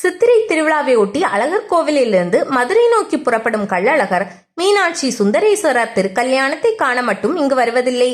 சித்திரை திருவிழாவை ஒட்டி அழகர் கோவிலிலிருந்து மதுரை நோக்கி புறப்படும் கள்ளழகர் மீனாட்சி சுந்தரேஸ்வரர் திருக்கல்யாணத்தை காண மட்டும் இங்கு வருவதில்லை.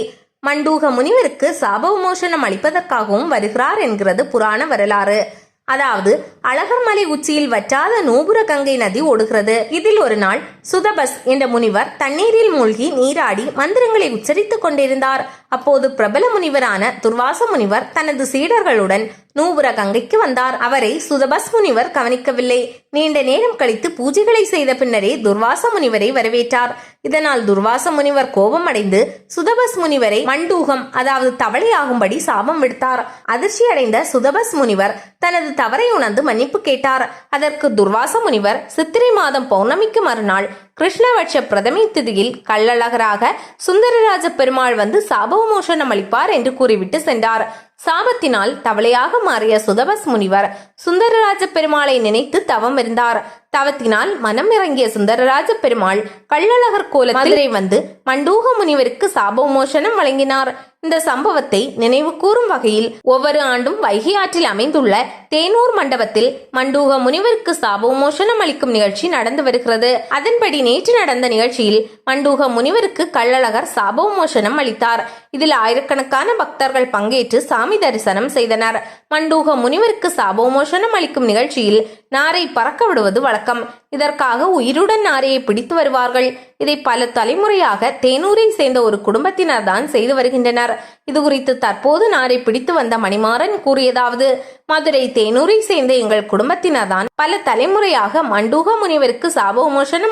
மண்டூக முனிவருக்கு சாப விமோசனம் அளிப்பதற்காகவும் வருகிறார் என்கிறது புராண வரலாறு. அதாவது அழகர்மலை உச்சியில் வற்றாத நூபுர கங்கை நதி ஓடுகிறது. இதில் ஒரு நாள் சுதபஸ் என்ற முனிவர் தண்ணீரில் மூழ்கி நீராடி மந்திரங்களை உச்சரித்துக் கொண்டிருந்தார். அப்போது பிரபல முனிவரான துர்வாச முனிவர் தனது சீடர்களுடன் நூபுர கங்கைக்கு வந்தார். அவரை சுதபஸ் முனிவர் கவனிக்கவில்லை. நீண்ட நேரம் கழித்து பூஜைகளை செய்த பின்னரே துர்வாச முனிவரை வரவேற்றார். இதனால் துர்வாச முனிவர் கோபமடைந்து சுதபஸ் முனிவரை மண்டூகம் அதாவது தவளை ஆகும்படி சாபம் விடுத்தார். அதிர்ச்சி அடைந்த சுதபஸ் முனிவர் தனது தவறை உணர்ந்து மன்னிப்பு கேட்டார். அதற்கு துர்வாச முனிவர் சித்திரை மாதம் பௌர்ணமிக்கு மறுநாள் கிருஷ்ணபட்ச பிரதமி திதியில் கள்ளழகராக சுந்தரராஜ பெருமாள் வந்து சாபவிமோசனம் அளிப்பார் என்று கூறிவிட்டு சென்றார். சாபத்தினால் தவளையாக மாறிய சுதபஸ் முனிவர் சுந்தரராஜ பெருமாளை நினைத்து தவம் இருந்தார். தவத்தினால் மனம் இறங்கிய சுந்தரராஜ பெருமாள் கள்ளழகர் கோல மதுரை வந்து மண்டூக முனிவருக்கு சாபவிமோசனம் வழங்கினார். இந்த சம்பவத்தை நினைவு கூறும் வகையில் ஒவ்வொரு ஆண்டும் வைகை ஆற்றில் அமைந்துள்ள தேனூர் மண்டபத்தில் மண்டூக முனிவருக்கு சாபவிமோசனம் அளிக்கும் நிகழ்ச்சி நடந்து வருகிறது. அதன்படி நேற்று நடந்த நிகழ்ச்சியில் மண்டூக முனிவருக்கு கள்ளழகர் சாபவிமோசனம் அளித்தார். இதில் ஆயிரக்கணக்கான பக்தர்கள் பங்கேற்று சாமி தரிசனம் செய்தனர். மண்டூக முனிவருக்கு சாபவிமோசனம் அளிக்கும் நிகழ்ச்சியில் நாரை பறக்க விடுவது வழக்கம். இதற்காக உயிருடன் நாரையை பிடித்து வருவார்கள். இதை பல தலைமுறையாக தேனூரை சேர்ந்த ஒரு குடும்பத்தினர் தான் செய்து வருகின்றனர். இது குறித்து தற்போது நாரை பிடித்து வந்த மணிமாறன் கூறியதாவது மதுரை தேனூரை சேர்ந்த எங்கள் குடும்பத்தினர் தான் பல தலைமுறையாக மண்டூக முனிவருக்கு சாப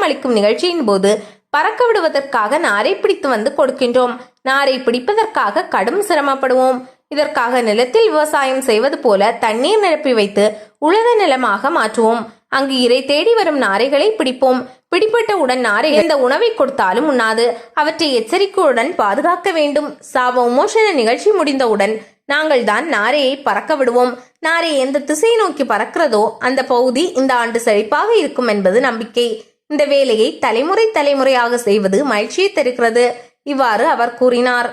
அளிக்கும் நிகழ்ச்சியின் போது பறக்க விடுவதற்காக நாரை பிடித்து வந்து கொடுக்கின்றோம். நாரை பிடிப்பதற்காக கடும் சிரமப்படுவோம். இதற்காக நிலத்தில் விவசாயம் செய்வது போல தண்ணீர் நிரப்பி வைத்து உலக நிலமாக மாற்றுவோம். அங்கு இறை தேடி வரும் நாரைகளை பிடிப்போம். பிடிப்பட்ட உடன் நாரை எந்த உணவை கொடுத்தாலும் உண்ணாது. அவற்றை எச்சரிக்கையுடன் பாதுகாக்க வேண்டும். சாவ உமோஷன நிகழ்ச்சி முடிந்தவுடன் நாங்கள் தான் நாரையை பறக்க விடுவோம். நாரை எந்த திசை நோக்கி பறக்கிறதோ அந்த பகுதி இந்த ஆண்டு செழிப்பாக இருக்கும் என்பது நம்பிக்கை. இந்த வேலையை தலைமுறை தலைமுறையாக செய்வது மகிழ்ச்சியை தருகிறது. இவ்வாறு அவர் கூறினார்.